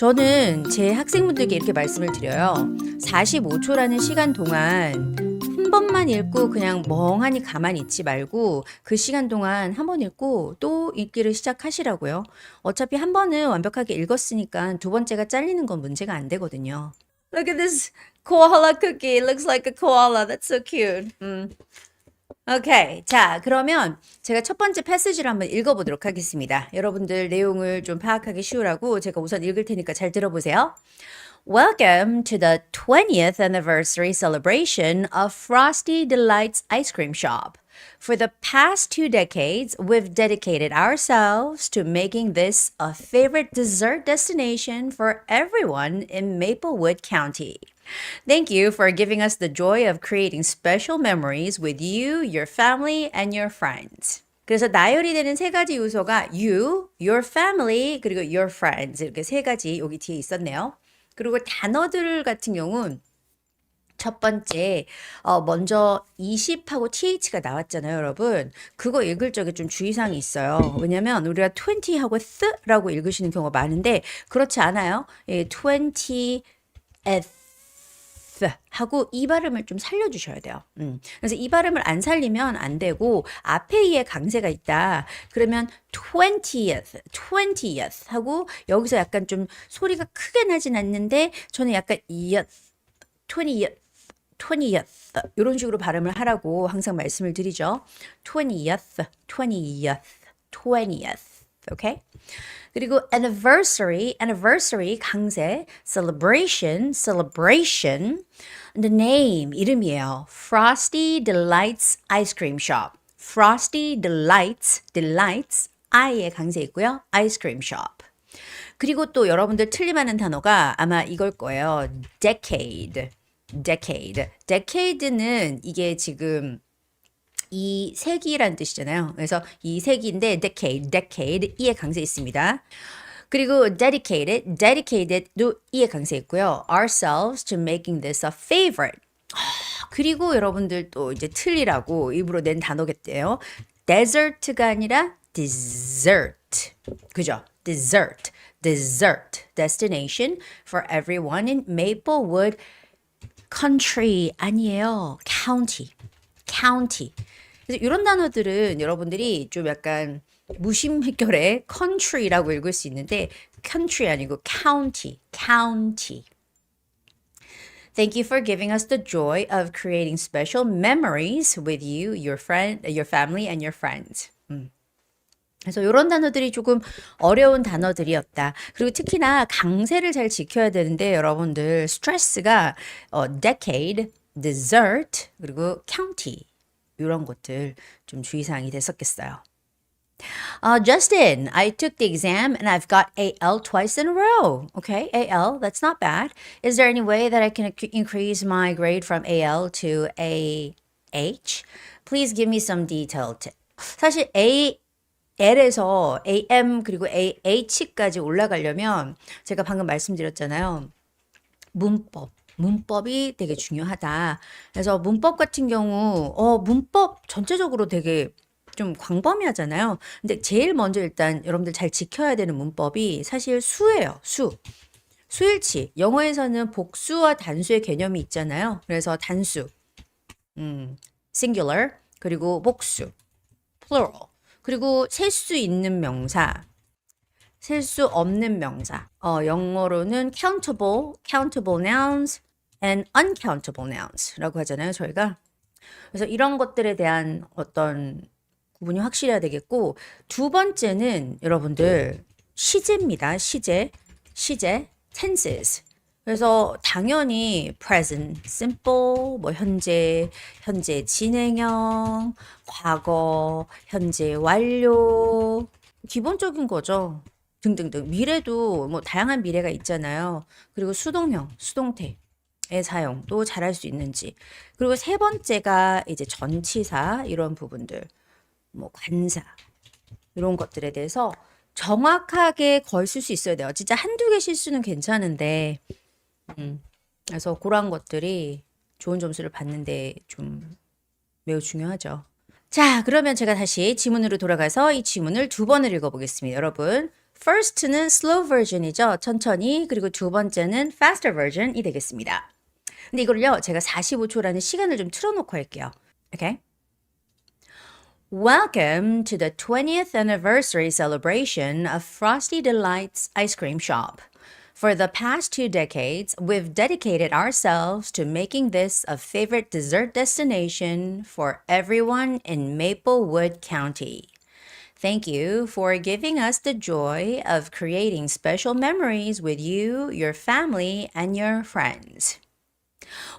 저는 제 학생분들께 이렇게 말씀을 드려요. 45초라는 시간 동안 한 번만 읽고 그냥 멍하니 가만히 있지 말고 그 시간 동안 한 번 읽고 또 읽기를 시작하시라고요. 어차피 한 번은 완벽하게 읽었으니까 두 번째가 잘리는 건 문제가 안 되거든요. Look at this koala cookie. It looks like a koala. That's so cute. 음. 오케이. 자, 그러면 제가 첫 번째 패시지를 한번 읽어보도록 하겠습니다. 여러분들 내용을 좀 파악하기 쉬우라고 제가 우선 읽을 테니까 잘 들어보세요. Welcome to the 20th anniversary celebration of Frosty Delights Ice Cream Shop. For the past two decades, we've dedicated ourselves to making this a favorite dessert destination for everyone in Maplewood County. Thank you for giving us the joy of creating special memories with you, your family, and your friends. 그래서 나열이 되는 세 가지 요소가 you, your family, 그리고 your friends 이렇게 세 가지 여기 뒤에 있었네요. 그리고 단어들 같은 경우는 첫 번째, 어, 먼저 20하고 th가 나왔잖아요, 여러분. 그거 읽을 적에 좀 주의사항이 있어요. 왜냐면 우리가 20하고 th라고 읽으시는 경우가 많은데 그렇지 않아요. 예, 20th 하고 이 발음을 좀 살려주셔야 돼요. 음. 그래서 이 발음을 안 살리면 안 되고 앞에 이에 강세가 있다. 그러면 20th, 20th 하고 여기서 약간 좀 소리가 크게 나진 않는데 저는 약간 eth, 20th, 20th 이런 식으로 발음을 하라고 항상 말씀을 드리죠. 20th, 20th, 20th. 오케이? 그리고 anniversary, anniversary 강세, celebration, celebration. The name 이름이에요. Frosty Delights Ice Cream Shop. Frosty Delights, Delights I에 강세 있고요. Ice Cream Shop. 그리고 또 여러분들 틀림하는 단어가 아마 이걸 거예요. decade. decade. decade는 이게 지금 이 세기라는 뜻이잖아요. 그래서 이 세기인데 decade, decade 이에 강세 있습니다. 그리고 dedicated, dedicated도 이에 강세 있고요. ourselves to making this a favorite. 아, 그리고 여러분들 또 이제 틀리라고 일부러 낸 단어겠대요. desert가 아니라 dessert. 그죠? dessert. dessert destination for everyone in Maplewood country 아니에요. county. county. 그래서 이런 단어들은 여러분들이 좀 약간 무심결에 country라고 읽을 수 있는데 country 아니고 county, county. Thank you for giving us the joy of creating special memories with you, your friend, your family, and your friends. 음. 그래서 이런 단어들이 조금 어려운 단어들이었다. 그리고 특히나 강세를 잘 지켜야 되는데 여러분들 스트레스가 어, decade, dessert 그리고 county 이런 것들 좀 주의사항이 됐었겠어요. Uh, Justin, I took the exam and I've got AL twice in a row. Okay, AL, that's not bad. Is there any way that I can increase my grade from AL to AH? Please give me some detail. T- 사실 A L에서 AM 그리고 AH까지 올라가려면 제가 방금 말씀드렸잖아요. 문법, 문법이 되게 중요하다. 그래서 문법 같은 경우, 어, 문법 전체적으로 되게 좀 광범위하잖아요. 근데 제일 먼저 일단 여러분들 잘 지켜야 되는 문법이 사실 수예요. 수. 수일치. 영어에서는 복수와 단수의 개념이 있잖아요. 그래서 단수, 음, singular, 그리고 복수, plural. 그리고 셀 수 있는 명사, 셀 수 없는 명사. 어, 영어로는 countable, countable nouns and uncountable nouns라고 하잖아요, 저희가. 그래서 이런 것들에 대한 어떤 구분이 확실해야 되겠고, 두 번째는 여러분들 시제입니다. 시제. 시제. tenses. 그래서 당연히 present, simple, 뭐 현재, 현재 진행형, 과거, 현재 완료, 기본적인 거죠. 등등등. 미래도 뭐 다양한 미래가 있잖아요. 그리고 수동형, 수동태 의 사용도 잘할 수 있는지. 그리고 세 번째가 이제 전치사 이런 부분들, 뭐 관사 이런 것들에 대해서 정확하게 걸 쓸 수 있어야 돼요. 진짜 한두 개 실수는 괜찮은데, 음, 그래서 그런 것들이 좋은 점수를 받는데 좀 매우 중요하죠. 자, 그러면 제가 다시 지문으로 돌아가서 이 지문을 두 번을 읽어보겠습니다. 여러분, first는 slow version이죠. 천천히. 그리고 두 번째는 faster version이 되겠습니다. 근데 이거를요, 제가 45초라는 시간을 좀 틀어놓고 할게요. Okay? Welcome to the 20th anniversary celebration of Frosty Delights Ice Cream Shop. For the past two decades, we've dedicated ourselves to making this a favorite dessert destination for everyone in Maplewood County. Thank you for giving us the joy of creating special memories with you, your family, and your friends.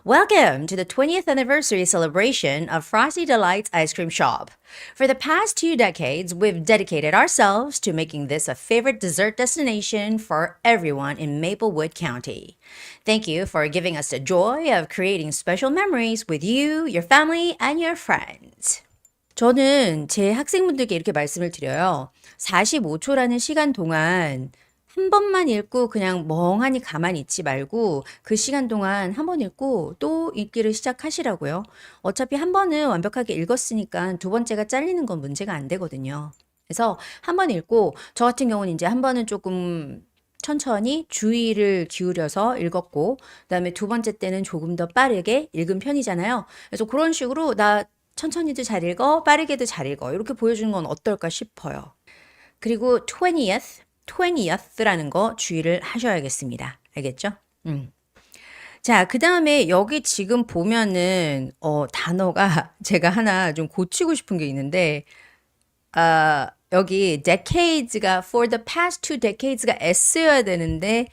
Welcome to the 20th anniversary celebration of Frosty Delights Ice Cream Shop. For the past two decades, we've dedicated ourselves to making this a favorite dessert destination for everyone in Maplewood County. Thank you for giving us the joy of creating special memories with you, your family, and your friends. 저는 제 학생분들께 이렇게 말씀을 드려요. 45초라는 시간 동안 한 번만 읽고 그냥 멍하니 가만히 있지 말고 그 시간 동안 한 번 읽고 또 읽기를 시작하시라고요. 어차피 한 번은 완벽하게 읽었으니까 두 번째가 잘리는 건 문제가 안 되거든요. 그래서 한 번 읽고 저 같은 경우는 이제 한 번은 조금 천천히 주의를 기울여서 읽었고 그다음에 두 번째 때는 조금 더 빠르게 읽은 편이잖아요. 그래서 그런 식으로 나 천천히도 잘 읽어, 빠르게도 잘 읽어. 이렇게 보여주는 건 어떨까 싶어요. 그리고 20th, 20th라는 거 주의를 하셔야겠습니다. 알겠죠? 음. 자, 그 다음에 여기 지금 보면은, 어, 단어가 제가 하나 좀 고치고 싶은 게 있는데, 아, 여기 decades가 for the past two decades가 S여야 되는데,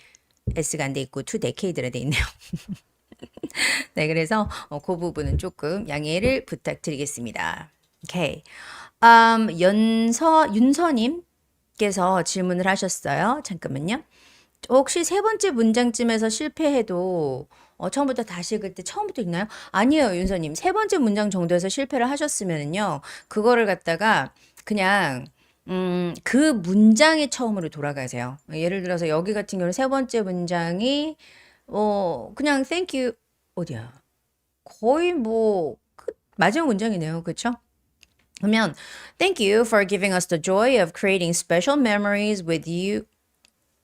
S가 안 돼 있고 two decade라 돼 있네요. 네, 그래서 어, 그 부분은 조금 양해를 부탁드리겠습니다. 오케이. 음, 연서 윤서님 께서 질문을 하셨어요. 잠깐만요. 혹시 세 번째 문장쯤에서 실패해도 어, 처음부터 다시 읽을 때 처음부터 읽나요? 아니에요, 윤서님. 세 번째 문장 정도에서 실패를 하셨으면은요, 그거를 갖다가 그냥 음, 그 문장의 처음으로 돌아가세요. 예를 들어서 여기 같은 경우는 세 번째 문장이 어, 그냥 thank you 어디야? 거의 뭐 끝, 마지막 문장이네요. 그렇죠? 그러면 thank you for giving us the joy of creating special memories with you.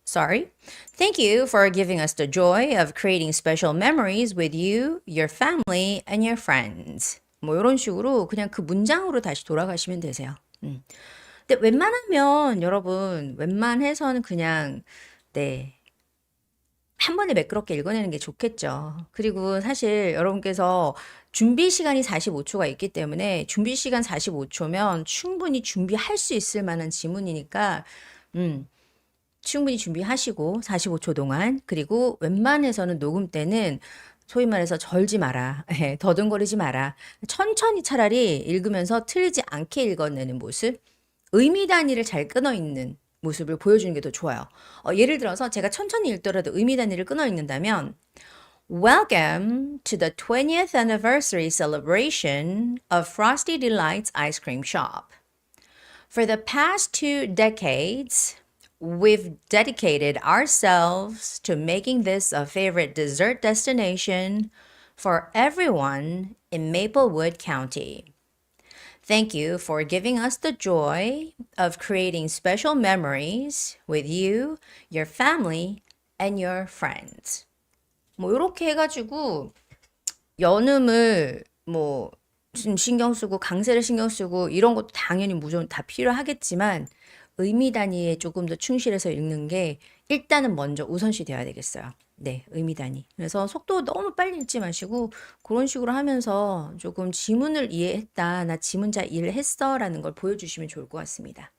Sorry. Thank you for giving us the joy of creating special memories with you, your family, and your friends. 뭐 이런 식으로 그냥 그 문장으로 다시 돌아가시면 되세요. 음. 근데 웬만하면 여러분 웬만해서는 그냥 네. 한 번에 매끄럽게 읽어내는 게 좋겠죠. 그리고 사실 여러분께서 준비 시간이 45초가 있기 때문에 준비 시간 45초면 충분히 준비할 수 있을 만한 지문이니까 음, 충분히 준비하시고 45초 동안 그리고 웬만해서는 녹음 때는 소위 말해서 절지 마라. 예, 더듬거리지 마라. 천천히 차라리 읽으면서 틀리지 않게 읽어내는 모습. 의미 단위를 잘 끊어 있는 모습을 보여주는 게 더 좋아요. 어, 예를 들어서 제가 천천히 읽더라도 의미 단위를 끊어 읽는다면 Welcome to the 20th anniversary celebration of Frosty Delights Ice Cream Shop. For the past two decades, we've dedicated ourselves to making this a favorite dessert destination for everyone in Maplewood County. Thank you for giving us the joy of creating special memories with you, your family, and your friends. 뭐 이렇게 해가지고 연음을 뭐좀 신경 쓰고 강세를 신경 쓰고 이런 것도 당연히 무조건 다 필요하겠지만 의미 단위에 조금 더 충실해서 읽는 게 일단은 먼저 우선시 되어야 되겠어요. 네, 의미 단위. 그래서 속도 너무 빨리 읽지 마시고 그런 식으로 하면서 조금 지문을 이해했다, 나 지문 잘 이해를 했어라는 걸 보여주시면 좋을 것 같습니다.